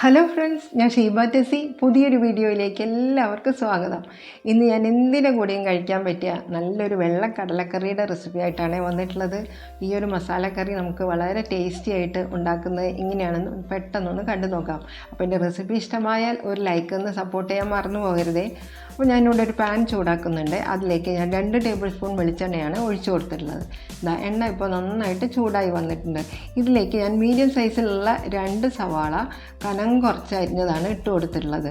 Hello friends ഞാൻ ഷീബ ടെസി പുതിയൊരു വീഡിയോയിലേക്ക് എല്ലാവർക്കും സ്വാഗതം. ഇന്ന് ഞാൻ എന്തിന്റെ കൂടെയും കഴിക്കാൻ പറ്റിയ നല്ലൊരു വെള്ള കടലക്കറിയുടെ റെസിപ്പി ആയിട്ടാണ് വന്നിട്ടുള്ളത്. ഈ ഒരു മസാലക്കറി നമുക്ക് വളരെ ടേസ്റ്റി ആയിട്ട് ഉണ്ടാക്കുന്നത് ഇങ്ങനെയാണെന്ന് പെട്ടെന്നൊന്ന് കണ്ടു നോക്കാം അപ്പോൾ എന്റെ റെസിപ്പി ഇഷ്ടമായാൽ ഒരു ലൈക്ക് ഒന്ന് സപ്പോർട്ട് ചെയ്യാൻ മറന്നു പോകരുതേ. അപ്പോൾ ഞാനിവിടെ ഒരു പാൻ ചൂടാക്കുന്നുണ്ട്. അതിലേക്ക് ഞാൻ രണ്ട് ടേബിൾ സ്പൂൺ വെളിച്ചെണ്ണയാണ് ഒഴിച്ചു കൊടുത്തിട്ടുള്ളത്. ഇതാ എണ്ണ ഇപ്പോൾ നന്നായിട്ട് ചൂടായി വന്നിട്ടുണ്ട്. ഇതിലേക്ക് ഞാൻ മീഡിയം സൈസിലുള്ള രണ്ട് സവാള കനം കുറച്ച് അരിഞ്ഞതാണ് ഇട്ട് കൊടുത്തിട്ടുള്ളത്.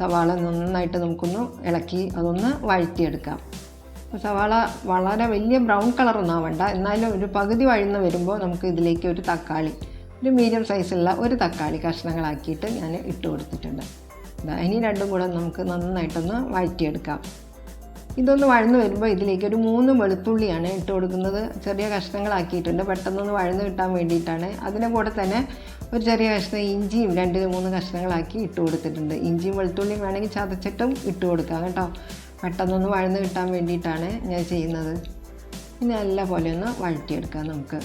സവാള നന്നായിട്ട് നമുക്കൊന്ന് ഇളക്കി അതൊന്ന് വഴറ്റിയെടുക്കാം. സവാള വളരെ വലിയ ബ്രൗൺ കളറൊന്നും ആവണ്ട. എന്നാലും ഒരു പകുതി വഴുന്ന് വരുമ്പോൾ നമുക്ക് ഇതിലേക്ക് ഒരു തക്കാളി ഒരു മീഡിയം സൈസുള്ള ഒരു തക്കാളി കഷ്ണങ്ങളാക്കിയിട്ട് ഞാൻ ഇട്ട് കൊടുത്തിട്ടുണ്ട്. ഇനി രണ്ടും കൂടെ നമുക്ക് നന്നായിട്ടൊന്ന് വഴറ്റിയെടുക്കാം. ഇതൊന്ന് വഴന്ന് വരുമ്പോൾ ഇതിലേക്ക് ഒരു മൂന്ന് വെളുത്തുള്ളിയാണ് ഇട്ട് കൊടുക്കുന്നത്. ചെറിയ കഷ്ണങ്ങളാക്കിയിട്ടുണ്ട്. പെട്ടെന്നൊന്ന് വഴന്ന് കിട്ടാൻ വേണ്ടിയിട്ടാണ്. അതിന്റെ കൂടെ തന്നെ ഒരു ചെറിയ കഷ്ണം ഇഞ്ചിയും രണ്ട് മൂന്ന് കഷ്ണങ്ങളാക്കി ഇട്ട് കൊടുത്തിട്ടുണ്ട്. ഇഞ്ചിയും വെളുത്തുള്ളിയും വേണമെങ്കിൽ ചതച്ചിട്ടും ഇട്ട് കൊടുക്കാം കേട്ടോ. പെട്ടെന്നൊന്ന് വഴന്ന് കിട്ടാൻ വേണ്ടിയിട്ടാണ് ഞാൻ ചെയ്യുന്നത്. ഇനി നല്ല പോലെ ഒന്ന് വഴറ്റിയെടുക്കാം നമുക്ക്.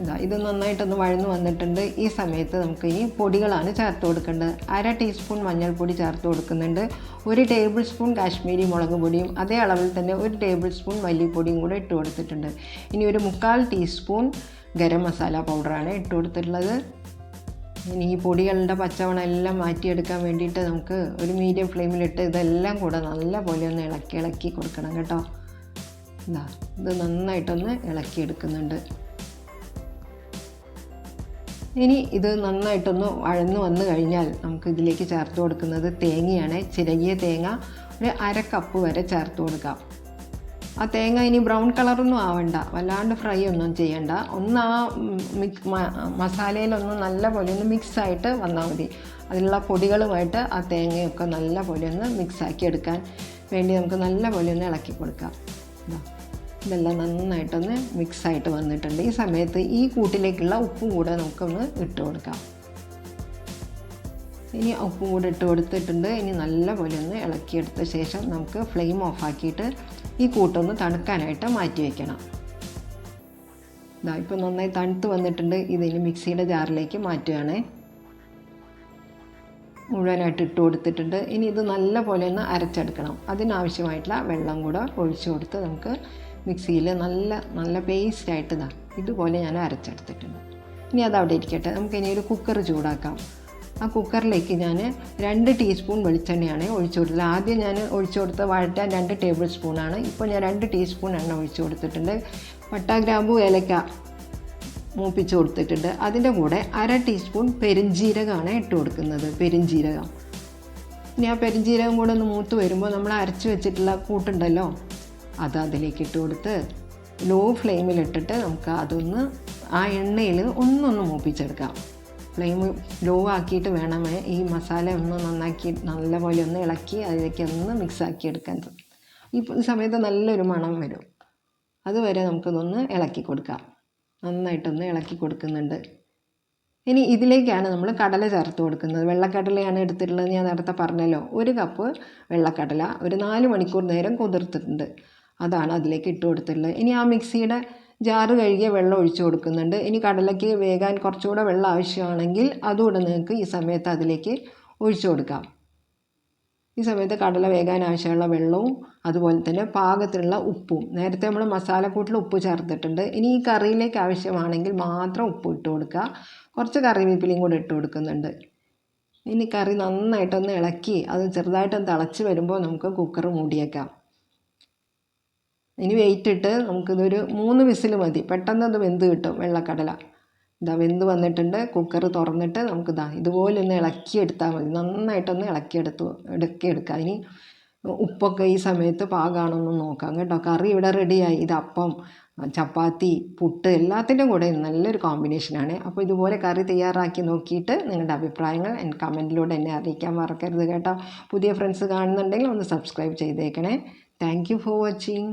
ഇതാ ഇത് നന്നായിട്ടൊന്ന് വഴന്നു വന്നിട്ടുണ്ട്. ഈ സമയത്ത് നമുക്ക് ഇനി പൊടികളാണ് ചേർത്ത് കൊടുക്കേണ്ടത്. അര ടീസ്പൂൺ മഞ്ഞൾപ്പൊടി ചേർത്ത് കൊടുക്കുന്നുണ്ട്. ഒരു ടേബിൾ സ്പൂൺ കാശ്മീരി മുളക് പൊടിയും അതേ അളവിൽ തന്നെ ഒരു ടേബിൾ സ്പൂൺ മല്ലിപ്പൊടിയും കൂടെ ഇട്ട് കൊടുത്തിട്ടുണ്ട്. ഇനി ഒരു മുക്കാൽ ടീസ്പൂൺ ഗരം മസാല പൗഡറാണ് ഇട്ട് കൊടുത്തിട്ടുള്ളത്. ഇനി ഈ പൊടികളുടെ പച്ചവണം എല്ലാം മാറ്റിയെടുക്കാൻ വേണ്ടിയിട്ട് നമുക്ക് ഒരു മീഡിയം ഫ്ലെയിമിലിട്ട് ഇതെല്ലാം കൂടെ നല്ല പോലെ ഒന്ന് ഇളക്കി ഇളക്കി കൊടുക്കണം കേട്ടോ. ഇതാ ഇത് നന്നായിട്ടൊന്ന് ഇളക്കിയെടുക്കുന്നുണ്ട്. ഇനി ഇത് നന്നായിട്ടൊന്ന് വഴന്ന് വന്നു കഴിഞ്ഞാൽ നമുക്ക് ഇതിലേക്ക് ചേർത്ത് കൊടുക്കുന്നത് തേങ്ങയാണ്. ചിരകിയ തേങ്ങ ഒരു അര കപ്പ് വരെ ചേർത്ത് കൊടുക്കാം. ആ തേങ്ങ ഇനി ബ്രൗൺ കളറൊന്നും ആവണ്ട. വല്ലാണ്ട് ഫ്രൈ ഒന്നും ചെയ്യണ്ട. ഒന്ന് ആ മിക്സ് മസാലയിലൊന്ന് നല്ല പോലെ ഒന്ന് മിക്സായിട്ട് വന്നാൽ മതി. അതിലുള്ള പൊടികളുമായിട്ട് ആ തേങ്ങയൊക്കെ നല്ല പോലെ ഒന്ന് മിക്സ് ആക്കി എടുക്കാൻ വേണ്ടി നമുക്ക് നല്ല പോലെ ഒന്ന് ഇളക്കി കൊടുക്കാം. ഇതെല്ലാം നന്നായിട്ടൊന്ന് മിക്സായിട്ട് വന്നിട്ടുണ്ട്. ഈ സമയത്ത് ഈ കൂട്ടിലേക്കുള്ള ഉപ്പും കൂടെ നമുക്കൊന്ന് ഇട്ട് കൊടുക്കാം. ഇനി ഉപ്പും കൂടെ ഇട്ട് കൊടുത്തിട്ടുണ്ട്. ഇനി നല്ലപോലെ ഒന്ന് ഇളക്കിയെടുത്ത ശേഷം നമുക്ക് ഫ്ലെയിം ഓഫാക്കിയിട്ട് ഈ കൂട്ടൊന്ന് തണുക്കാനായിട്ട് മാറ്റി വയ്ക്കണം ഇതാ ഇപ്പോൾ നന്നായി തണുത്ത് വന്നിട്ടുണ്ട്. ഇതിന് മിക്സിയുടെ ജാറിലേക്ക് മാറ്റുകയാണ്. മുഴുവനായിട്ട് ഇട്ട് കൊടുത്തിട്ടുണ്ട്. ഇനി ഇത് നല്ല പോലെ ഒന്ന് അരച്ചെടുക്കണം. അതിനാവശ്യമായിട്ടുള്ള വെള്ളം കൂടെ ഒഴിച്ചു കൊടുത്ത് നമുക്ക് മിക്സിയിൽ നല്ല നല്ല പേസ്റ്റായിട്ട് ഇതാ ഇതുപോലെ ഞാൻ അരച്ചെടുത്തിട്ടുണ്ട്. ഇനി അത് അവിടെ ഇരിക്കട്ടെ. നമുക്ക് ഇനി ഒരു കുക്കർ ചൂടാക്കാം. ആ കുക്കറിലേക്ക് ഞാൻ രണ്ട് ടീസ്പൂൺ വെളിച്ചെണ്ണയാണ് ഒഴിച്ചു കൊടുത്തത്. ആദ്യം ഞാൻ ഒഴിച്ചു കൊടുത്ത വഴറ്റാൻ രണ്ട് ടേബിൾ സ്പൂണാണ് ഇപ്പോൾ ഞാൻ രണ്ട് ടീസ്പൂൺ എണ്ണ ഒഴിച്ചു കൊടുത്തിട്ടുണ്ട്. പട്ട ഗ്രാമ്പു ഏലക്ക മൂപ്പിച്ച് കൊടുത്തിട്ടുണ്ട്. അതിന്റെ കൂടെ അര ടീസ്പൂൺ പെരിഞ്ജീരകമാണ് ഇട്ട് കൊടുക്കുന്നത്. പെരിഞ്ജീരകം. ഇനി ആ പെരിഞ്ജീരകം കൂടെ ഒന്ന് മൂത്ത് വരുമ്പോൾ നമ്മൾ അരച്ച് വെച്ചിട്ടുള്ള കൂട്ടുണ്ടല്ലോ? അത് അതിലേക്ക് ഇട്ട് കൊടുത്ത് ലോ ഫ്ലെയിമിലിട്ടിട്ട് നമുക്ക് അതൊന്ന് ആ എണ്ണയിൽ ഒന്നൊന്ന് മൂപ്പിച്ചെടുക്കാം. ഫ്ലെയിം ലോ ആക്കിയിട്ട് വേണമേ ഈ മസാല ഒന്ന് നന്നാക്കി നല്ലപോലെ ഒന്ന് ഇളക്കി അതിലേക്ക് ഒന്ന് മിക്സ് ആക്കി എടുക്കാൻ ഈ സമയത്ത് നല്ലൊരു മണം വരും. അതുവരെ നമുക്കിതൊന്ന് ഇളക്കി കൊടുക്കാം. നന്നായിട്ടൊന്ന് ഇളക്കി കൊടുക്കുന്നുണ്ട്. ഇനി ഇതിലേക്കാണ് നമ്മൾ കടല ചേർത്ത് കൊടുക്കുന്നത്. വെള്ളക്കടലയാണ് എടുത്തിട്ടുള്ളത്. ഞാൻ നേരത്തെ പറഞ്ഞല്ലോ ഒരു കപ്പ് വെള്ളക്കടല ഒരു നാല് മണിക്കൂർ നേരം കുതിർത്തിട്ടുണ്ട്. അതാണ് അതിലേക്ക് ഇട്ട് കൊടുത്തിട്ടുള്ളത്. ഇനി ആ മിക്സിയുടെ ജാറ് കഴുകിയ വെള്ളം ഒഴിച്ചു കൊടുക്കുന്നുണ്ട്. ഇനി കടലയ്ക്ക് വേകാൻ കുറച്ചുകൂടെ വെള്ളം ആവശ്യമാണെങ്കിൽ അതുകൂടെ നിങ്ങൾക്ക് ഈ സമയത്ത് അതിലേക്ക് ഒഴിച്ചു കൊടുക്കാം. ഈ സമയത്ത് കടല വേകാൻ ആവശ്യമുള്ള വെള്ളവും അതുപോലെ തന്നെ പാകത്തിനുള്ള ഉപ്പും. നേരത്തെ നമ്മൾ മസാലക്കൂട്ടിൽ ഉപ്പ് ചേർത്തിട്ടുണ്ട്. ഇനി ഈ കറിയിലേക്ക് ആവശ്യമാണെങ്കിൽ മാത്രം ഉപ്പ് ഇട്ട് കൊടുക്കുക. കുറച്ച് കറിവേപ്പിലയും കൂടെ ഇട്ട് കൊടുക്കുന്നുണ്ട്. ഇനി കറി നന്നായിട്ടൊന്ന് ഇളക്കി അത് ചെറുതായിട്ടൊന്ന് തിളച്ച് വരുമ്പോൾ നമുക്ക് കുക്കർ മൂടിയേക്കാം. ഇനി വെയിറ്റ് ഇട്ട് നമുക്കിതൊരു മൂന്ന് വിസിൽ മതി. പെട്ടെന്ന് അത് വെന്ത് കിട്ടും വെള്ളക്കടല. ഇതാ വെന്ത് വന്നിട്ടുണ്ട് കുക്കർ തുറന്നിട്ട് നമുക്ക് ഇതാ ഇതുപോലെ ഒന്ന് ഇളക്കി എടുത്താൽ മതി. നന്നായിട്ടൊന്ന് ഇളക്കിയെടുത്ത് എടുക്കുക ഇനി ഉപ്പൊക്കെ ഈ സമയത്ത് പാകാണോന്ന് നോക്കാം കേട്ടോ. കറി ഇവിടെ റെഡിയായി ഇത് അപ്പം ചപ്പാത്തി പുട്ട് എല്ലാത്തിന്റെ കൂടെ നല്ലൊരു കോമ്പിനേഷനാണ് അപ്പോൾ ഇതുപോലെ കറി തയ്യാറാക്കി നോക്കിയിട്ട് നിങ്ങളുടെ അഭിപ്രായങ്ങൾ കമന്റിലൂടെ എന്നെ അറിയിക്കാൻ മറക്കരുത് കേട്ടോ. പുതിയ ഫ്രണ്ട്സ് കാണുന്നുണ്ടെങ്കിൽ ഒന്ന് സബ്സ്ക്രൈബ് ചെയ്തേക്കണേ. Thank for watching